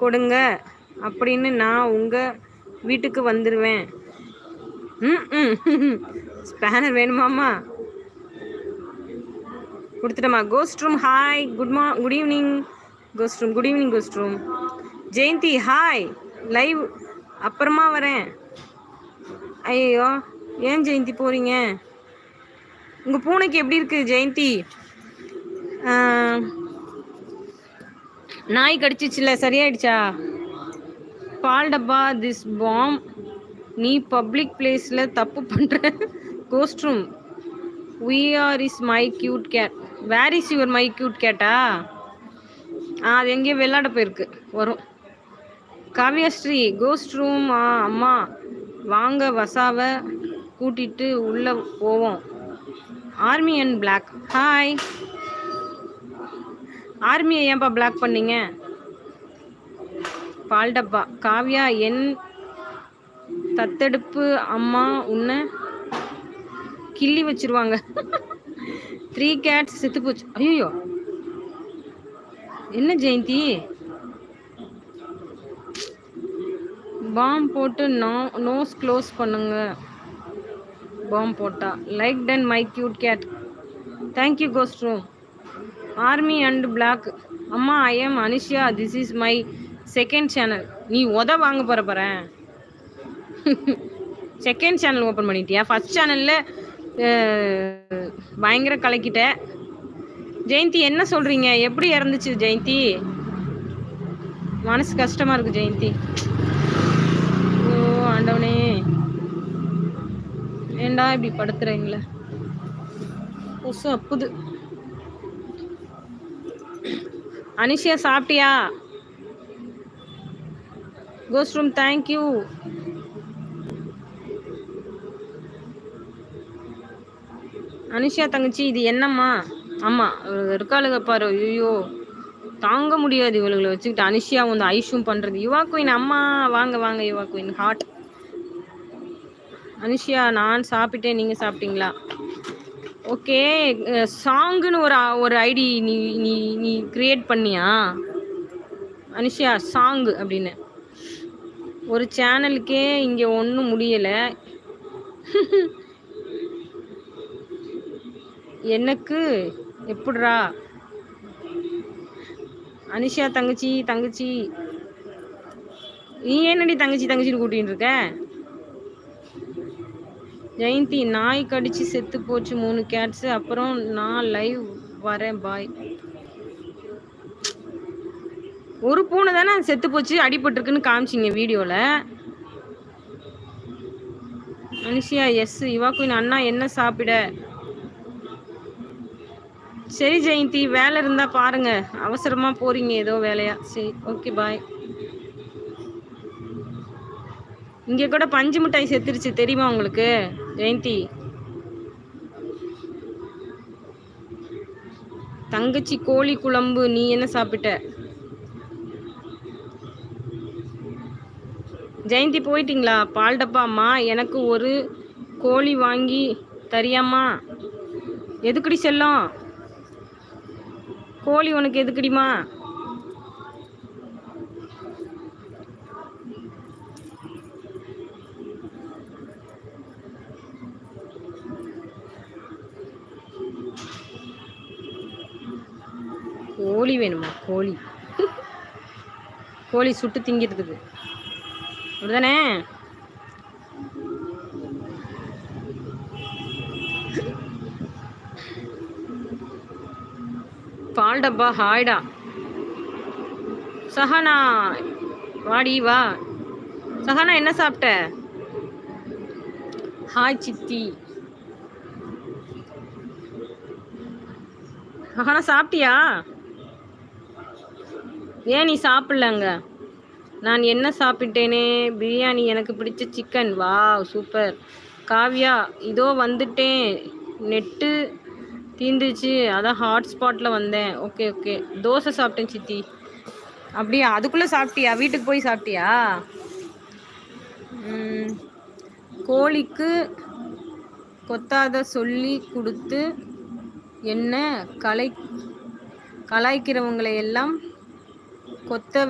கொடுங்க அப்படின்னு நான் உங்கள் வீட்டுக்கு வந்துடுவேன் ம் ம். ஸ்பேனர் வேணுமாம்மா கொடுத்துட்டோமா கோஸ்ட் ரூம் ஹாய் குட் மா good evening ghost room good evening ghost room Jayanthi hi live அப்புறமா வரேன். ஐயோ ஏன் ஜெயந்தி போகிறீங்க உங்கள் பூனைக்கு எப்படி இருக்குது ஜெயந்தி? நாய் கடிச்சிச்சுல சரியாயிடுச்சா? பால் டப்பா திஸ் பாம் நீ பப்ளிக் பிளேஸில் தப்பு பண்ணுற ghost room we are is my cute cat where is your my cute கேட்டா ஆ அது எங்கேயோ விளாட போயிருக்கு. வரும். காவியஸ்ரீ கோஸ்ட் ரூம் ஆ அம்மா. வாங்க வசாவை கூட்டிட்டு உள்ளே போவோம். ஆர்மி அண்ட் பிளாக் ஹாய் ஆர்மியை ஏன்பா பிளாக் பண்ணீங்க? பால் டப்பா. காவ்யா என் தத்தெடுப்பு அம்மா உன்னை கிள்ளி வச்சிருவாங்க. த்ரீ கேட்ஸ் செத்து போச்சு. ஐயோ என்ன ஜெயந்தி? பாம் போட்டு நோ நோஸ் க்ளோஸ் பண்ணுங்க. பாம் போட்டா. Like done my cute cat thank you ghost room army and black அம்மா I am Anishia this is my second channel நீ உத வாங்க போகிற போகிறேன் செகண்ட் சேனல் ஓப்பன் பண்ணிட்டியா? ஃபஸ்ட் சேனலில் பயங்கர கலக்கிட்ட. ஜெயந்தி என்ன சொல்கிறீங்க எப்படி இறந்துச்சு ஜெயந்தி? மனசு கஷ்டமாக இருக்குது ஜெயந்தி. ஓ ஆண்டவனே. ஏண்டா இப்படி படுத்துறீங்களே? கொசு அப்புது. அனிஷியா சாப்பிட்டியா? கோஸ்ட் ரூம் தேங்க்யூ அனிஷியா தங்கச்சி இது என்னம்மா? ஆமாம் இருக்காளுங்க பாரு. ஐயோ தாங்க முடியாது இவளுகளை வச்சுக்கிட்டு. அனுஷியா வந்து ஐஷும் பண்ணுறது யுவா குயின் அம்மா வாங்க வாங்க யுவா குயின் ஹாட் அனுஷியா நான் சாப்பிட்டேன். நீங்கள் சாப்பிட்டீங்களா? ஓகே சாங்குன்னு ஒரு ஒரு ஐடி நீ நீ நீ கிரியேட் பண்ணியா? அனுஷியா சாங் அப்படின்னு. ஒரு சேனலுக்கே இங்கே ஒன்றும் முடியலை. எனக்கு எப்படிரா அனுஷியா தங்கச்சி தங்கச்சி. நீ என்னடி தங்கச்சி தங்கச்சின்னு கூட்டின்னு இருக்க? ஜெயந்தி நாய் கடிச்சு செத்து போச்சு மூணு கேட்ஸு அப்புறம் நான் லைவ் வரேன் பாய் ஒரு பூனை தானே செத்து போச்சு அடிபட்டிருக்குன்னு காமிச்சிங்க வீடியோவில் அனிஷியா எஸ் இவாக்குயின் அண்ணா என்ன சாப்பிட? சரி ஜெயந்தி வேலை இருந்தால் பாருங்க. அவசரமாக போறீங்க ஏதோ வேலையா? சரி ஓகே பாய் இங்கே கூட பஞ்சு மிட்டாய் செத்துருச்சு தெரியுமா உங்களுக்கு? ஜெயந்தி தங்கச்சி கோழி குழம்பு நீ என்ன சாப்பிட்ட? ஜெயந்தி போயிட்டீங்களா? பால் டப்பாம்மா எனக்கு ஒரு கோழி வாங்கி தரியாம்மா. எதுக்குடி செல்லம்? கோழி உனக்கு எதுக்குடிமா கோழி வேணுமா? கோழி. கோழி சுட்டு திங்கிறதுக்கு. அப்படிதானே? பால் டப்பா ஹாய்டா. சஹானா வாடி வா. சஹானா என்ன சாப்பிட்ட? ஹாய் சித்தி. சஹானா சாப்பிட்டியா? ஏன் நீ சாப்பிட்லங்க? நான் என்ன சாப்பிட்டேனே? பிரியாணி எனக்கு பிடிச்ச சிக்கன் வா சூப்பர். காவ்யா இதோ வந்துட்டேன். நெட்டு தீந்துச்சு. அதான் ஹாட்ஸ்பாட்டில் வந்தேன். Okay okay. தோசை சாப்பிட்டேன் சித்தி. அப்படியா? அதுக்குள்ளே சாப்பிட்டியா? வீட்டுக்கு போய் சாப்பிட்டியா? கோழிக்கு கொத்தாத சொல்லி கொடுத்து என்ன கலை கலாய்க்கிறவங்களை எல்லாம் করতে